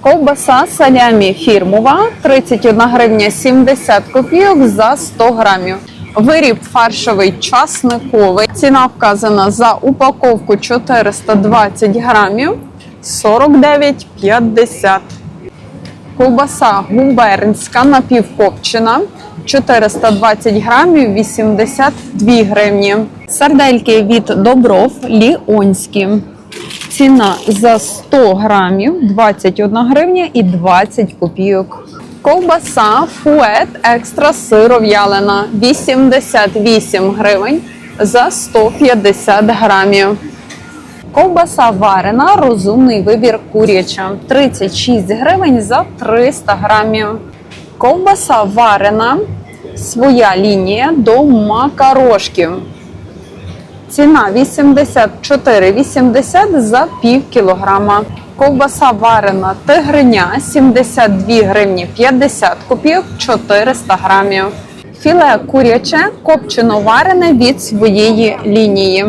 Ковбаса салямі фірмова 31 гривня 70 копійок за 100 грамів. Виріб фаршовий часниковий. Ціна вказана за упаковку 420 грамів 49,50. Ковбаса губернська напівкопчена 420 грамів 82 гривні. Сардельки від Добров Ліонські. Ціна за 100 грамів 21 гривня і 20 копійок. Ковбаса фует екстра сиров'ялина 88 гривень за 150 грамів. Ковбаса варена, розумний вибір куряча 36 гривень за 300 грамів. Ковбаса варена, своя лінія до макарошків. Ціна 84,80 за пів кілограма. Ковбаса варена тигриня 72 гривні 50 копійок 400 грамів. Філе куряче копчено варене від своєї лінії.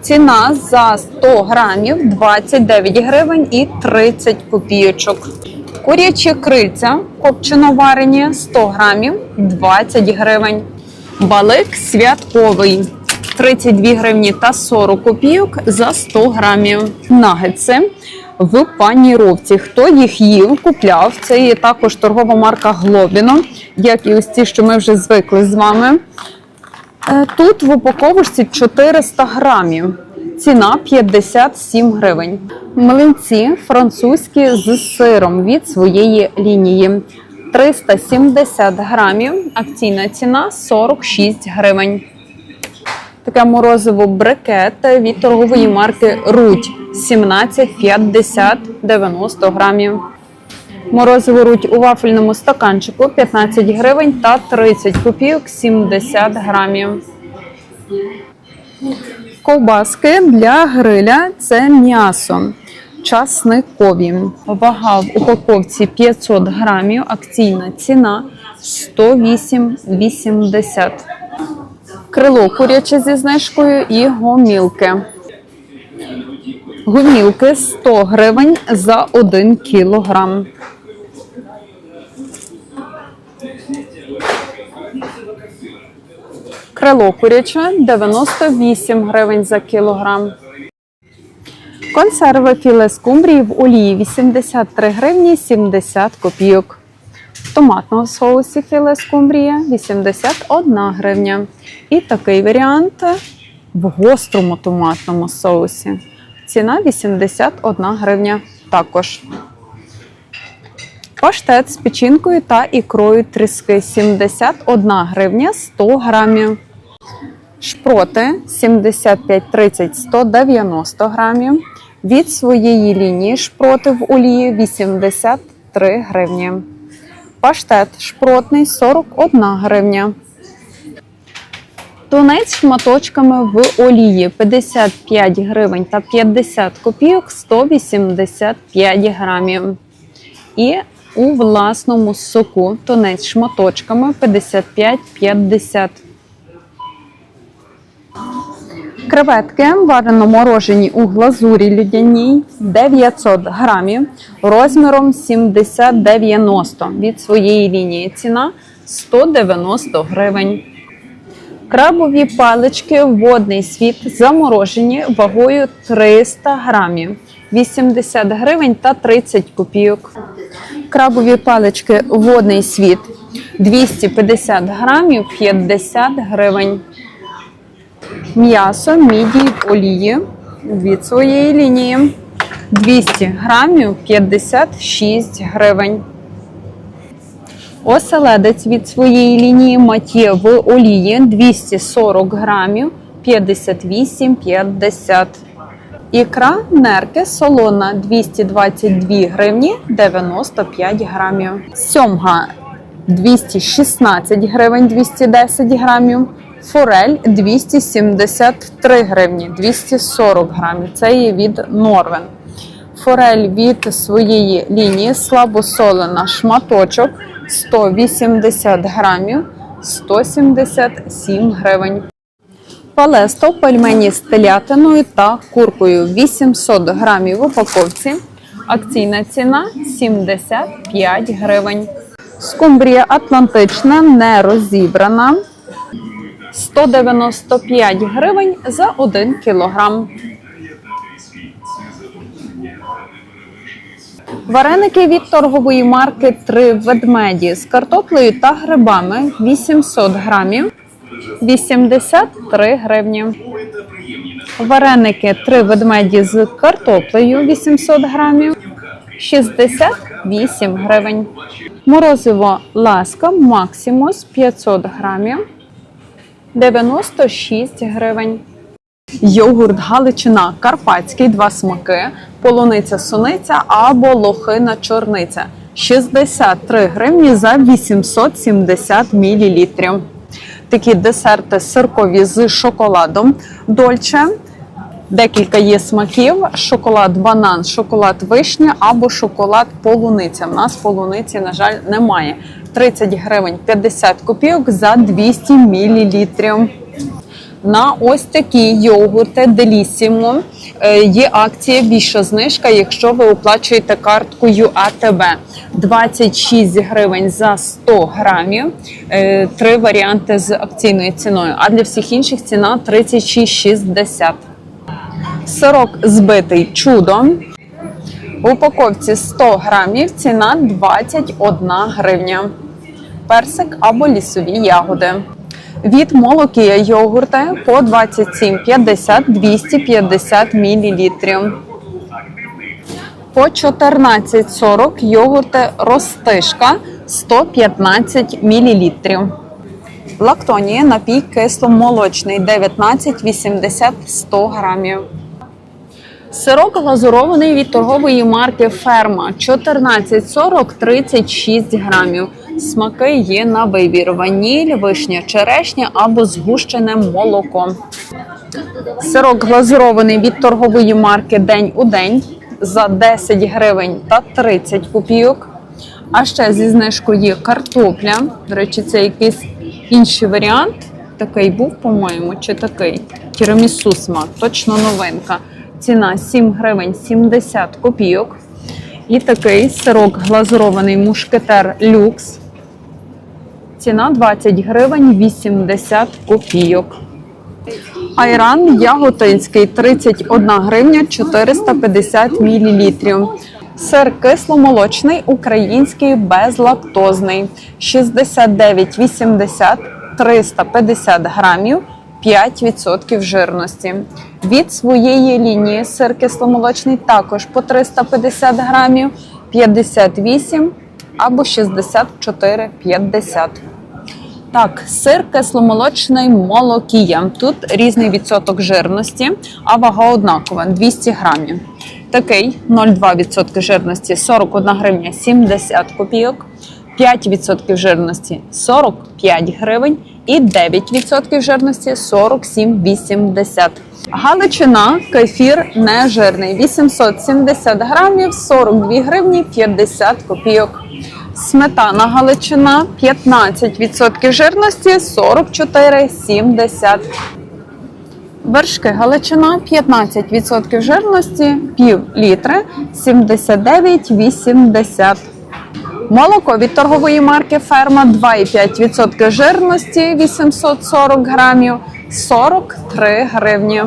Ціна за 100 грамів 29 гривень і 30 копійочок. Курячі крильця копчено варені 100 грамів 20 гривень. Балик святковий 32 гривні та 40 копійок за 100 грамів. Нагетси в паніровці. Хто їх їв, купляв. Це є також торгова марка Глобіно, як і ось ці, що ми вже звикли з вами. Е, Тут в упаковочці 400 грамів. Ціна 57 гривень. Млинці французькі з сиром від своєї лінії. 370 грамів. Акційна ціна 46 гривень. Таке морозиво брикет від торгової марки Рудь 17,50 90 грамів. Морозиво руть у вафельному стаканчику 15 гривень та 30 копійок 70 грамів. Ковбаски для гриля це м'ясо. Часникові. Вага в упаковці 500 грамів. Акційна ціна 108,80. Крило куряче зі знижкою і гомілки. Гомілки 100 гривень за 1 кілограм. Крило куряче 98 гривень за кілограм. Консерви філе скумбрії в олії 83 гривні 70 копійок. В томатному соусі філе скумбрія 81 гривня. І такий варіант в гострому томатному соусі. Ціна 81 гривня також. Паштет з печінкою та ікрою тріски 71 гривня 100 грамів. Шпроти 75-30 190 грамів. Від своєї лінії шпроти в олії 83 гривні. Паштет шпротний 41 гривня. Тунець шматочками в олії 55 гривень та 50 копійок 185 грамів. І у власному соку тунець шматочками 55-50. Креветки варено морожені у глазурі людяній 900 грамів розміром 70-90 від своєї лінії. Ціна 190 гривень. Крабові палички водний світ заморожені вагою 300 грамів 80 гривень та 30 копійок. Крабові палички водний світ 250 грамів 50 гривень. М'ясо мідій в олії від своєї лінії 200 грамів 56 гривень. Оселедець від своєї лінії матє в олії 240 грамів 58,50. Ікра нерки солона 222 гривні 95 грамів. Сьомга 216 гривень 210 грамів. Форель 273 гривні 240 грамів. Це є від Норвен. Форель від своєї лінії слабосолена шматочок 180 грамів 177 гривень. Палесто пельмені з телятиною та куркою 800 грамів в упаковці Акційна ціна 75 гривень. Скумбрія Атлантична не розібрана. 195 гривень за 1 кілограм. Вареники від торгової марки Три ведмеді з картоплею та грибами 800 грамів 83 гривні. Вареники Три ведмеді з картоплею 800 грамів 68 гривень. Морозиво ласка Максимус 500 грамів 96 гривень. Йогурт Галичина Карпатський, два смаки, полуниця суниця або лохина чорниця. 63 гривні за 870 мл. Такі десерти сиркові з шоколадом. Дольче. Декілька є смаків: шоколад банан, шоколад вишня або шоколад полуниця. У нас полуниці, на жаль, немає. 30 гривень 50 копійок за 200 мл. На ось такі йогурти Делісімо е, є акція більша знижка, якщо ви оплачуєте карткою АТБ. 26 гривень за 100 грамів. Е, Три варіанти з акційною ціною. А для всіх інших ціна 36,60. Сирок збитий чудо. В упаковці 100 грамів ціна 21 гривня. Персик або лісові ягоди. Від молокія йогурти по 27,50 250 мл. По 14,40 йогурти ростишка 115 мл. Лактонія напій кисломолочний 19,80 100 грамів. Сирок глазурований від торгової марки Ферма 14,40 36 грамів. Смаки є на вибір: ваніль, вишня, черешня або згущене молоко. Сирок глазурований від торгової марки День у день за 10 гривень та 30 копійок. А ще зі знижкою є картопля. До речі, це якийсь інший варіант. Такий був, по-моєму, чи такий. Тірамісу смак, точно новинка. Ціна 7 гривень 70 копійок. І такий сирок глазурований мушкетер люкс. Ціна 20 гривень 80 копійок. Айран яготинський 31 гривня 450 мл. Сир кисломолочний, український безлактозний 69,80 350 грамів 5% жирності. Від своєї лінії сир кисломолочний також по 350 грамів 58 або 64,50. Так, сир кисломолочний молокія. Тут різний відсоток жирності, а вага однакова 200 грамів. Такий 0,2% жирності 41 гривня 70 копійок, 5% жирності 45 гривень і 9% жирності 47,80. Галичина кефір нежирний 870 грамів 42 гривні 50 копійок. Сметана Галичина 15% жирності 44,70. Вершки Галичина 15% жирності, пів літри 79,80. Молоко від торгової марки Ферма 2,5% жирності 840 грамів 43 гривні.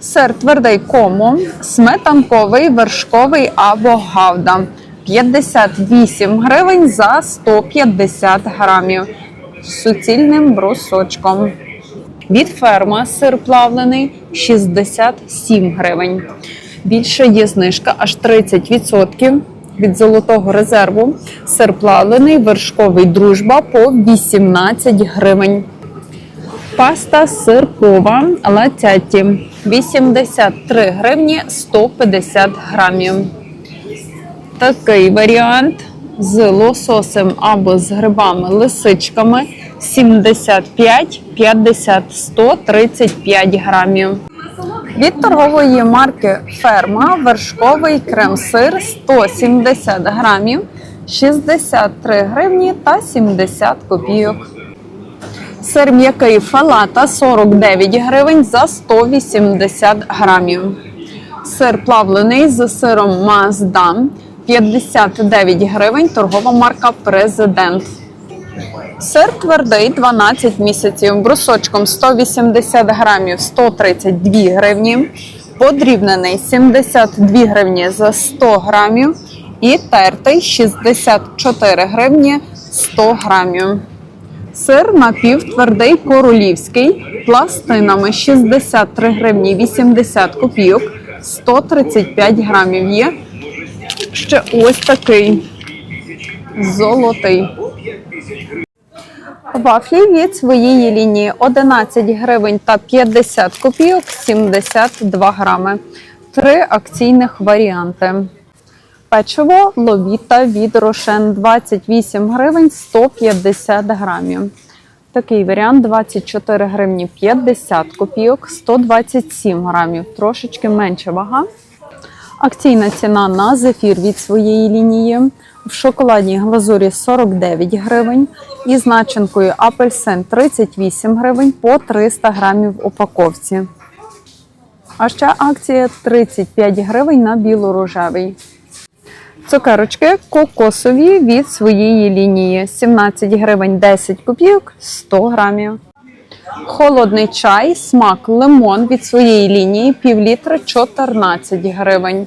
Сир твердий кому, сметанковий, вершковий або гавда 58 гривень за 150 грамів з суцільним брусочком. Від ферма сир плавлений 67 гривень. Більше є знижка аж 30% від золотого резерву. Сир плавлений, вершковий дружба по 18 гривень. Паста сиркова латяті 83 гривні 150 грамів. Такий варіант з лососем або з грибами лисичками 75, 50, 135 грамів. Від торгової марки Ферма вершковий крем-сир 170 грамів 63 гривні та 70 копійок. Сир м'який фалата 49 гривень за 180 грамів. Сир плавлений з сиром Маздам 59 гривень, торгова марка Президент. Сир твердий 12 місяців, брусочком 180 грамів 132 гривні, подрібнений 72 гривні за 100 грамів і тертий 64 гривні 100 грамів. Сир напівтвердий королівський пластинами 63 гривні 80 копійок, 135 грамів є. Ще ось такий золотий. Вафлі від своєї лінії 11 гривень та 50 копійок 72 грами. Три акційних варіанти. Печиво ловіта від Рошен 28 гривень 150 грамів. Такий варіант 24 гривні 50 копійок 127 грамів. Трошечки менша вага. Акційна ціна на зефір від своєї лінії в шоколадній глазурі 49 гривень і з начинкою апельсин 38 гривень по 300 грамів в упаковці. А ще акція 35 гривень на білорожевий. Цукерочки кокосові від своєї лінії 17 гривень 10 копійок 100 грамів. Холодний чай, смак лимон від своєї лінії пів літра 14 гривень.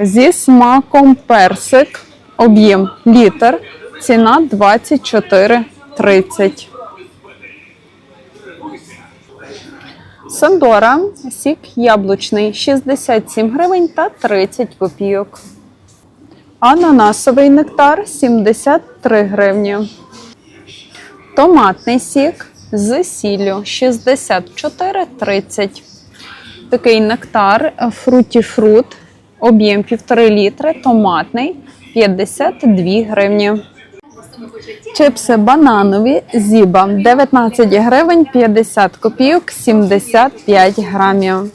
Зі смаком персик, об'єм літр, ціна 24,30. Сандора, сік яблучний 67 гривень та 30 копійок. Ананасовий нектар 73 гривні. Томатний сік з сіллю 64,30. Такий нектар фруті фрут, об'єм 1,5 літри, томатний 52 гривні. Чипси бананові зіба 19 гривень 50 копійок 75 грамів.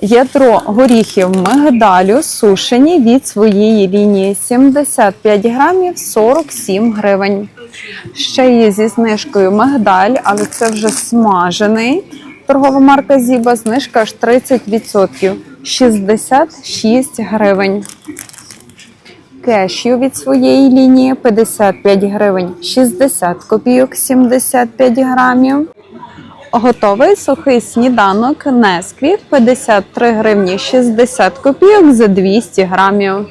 Ядро горіхів мигдалю сушені від своєї лінії 75 грамів 47 гривень. Ще є зі знижкою мигдаль, але це вже смажений. Торгова марка Зіба, знижка аж 30%. 66 гривень. Кешю від своєї лінії 55 гривень 60 копійок 75 грамів. Готовий сухий сніданок Несквік 53 гривні 60 копійок за 200 грамів.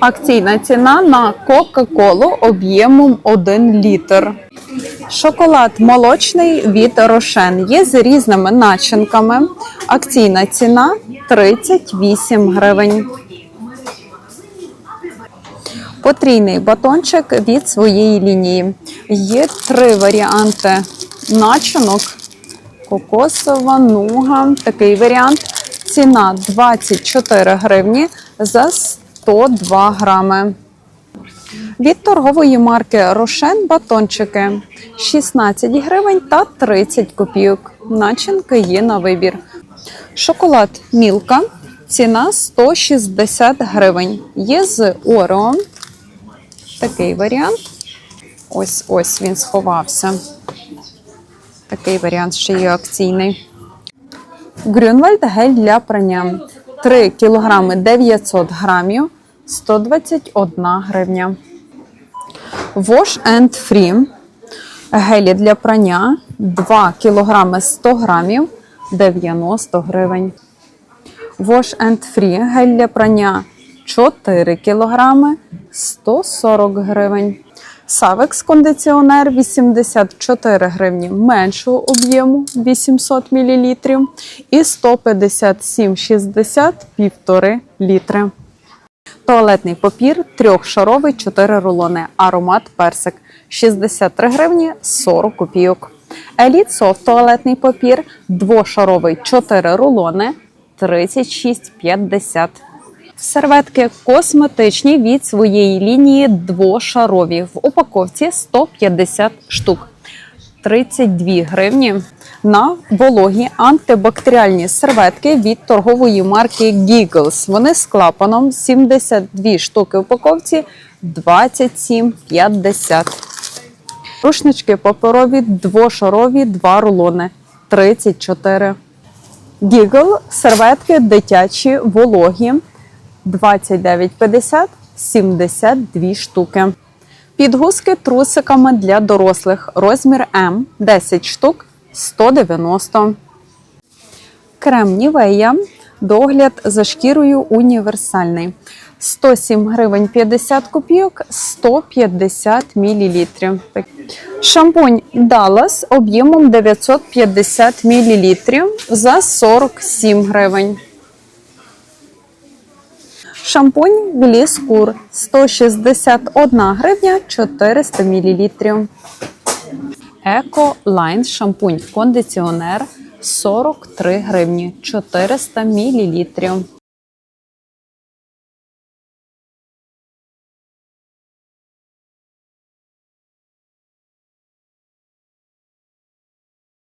Акційна ціна на Кока-Колу об'ємом 1 літр. Шоколад молочний від Рошен є з різними начинками. Акційна ціна 38 гривень. Потрійний батончик від своєї лінії. Є три варіанти начинок. Кокосова, нуга. Такий варіант. Ціна 24 гривні за 102 грами. Від торгової марки Рошен батончики 16 гривень та 30 копійок. Начинки є на вибір. Шоколад Мілка. Ціна 160 гривень. Є з Орео. Такий варіант. Ось ось він сховався. Такий варіант ще є акційний. Грюнвальд гель для прання. 3 кг 900 грамів 121 гривня. Wash and Free. Гелі для прання 2 кг 100 грамів 90 гривень. Wash and Free гель для прання 4 кг 140 гривень. Савекс кондиціонер 84 гривні меншого об'єму 800 мл і 157,60 1,5 літри. Туалетний папір трьохшаровий 4 рулони. Аромат персик 63 гривні 40 копійок. Еліт софт туалетний папір двошаровий 4 рулони 36,50. Серветки косметичні від своєї лінії двошарові. В упаковці 150 штук. 32 гривні. На вологі антибактеріальні серветки від торгової марки Giggles. Вони з клапаном 72 штуки в упаковці 27,50. Рушнички паперові двошарові 2 рулони 34. Гігл серветки дитячі вологі 29,50 72 штуки. Підгузки трусиками для дорослих розмір М 10 штук 190. Крем Нівея. Догляд за шкірою універсальний. 107 гривень 50 копійок, 150 мл. Шампунь Dallas об'ємом 950 мл за 47 гривень. Шампунь Гліскур 161 гривня 400 мл. Еко Лайн шампунь кондиціонер 43 гривні 400 мл.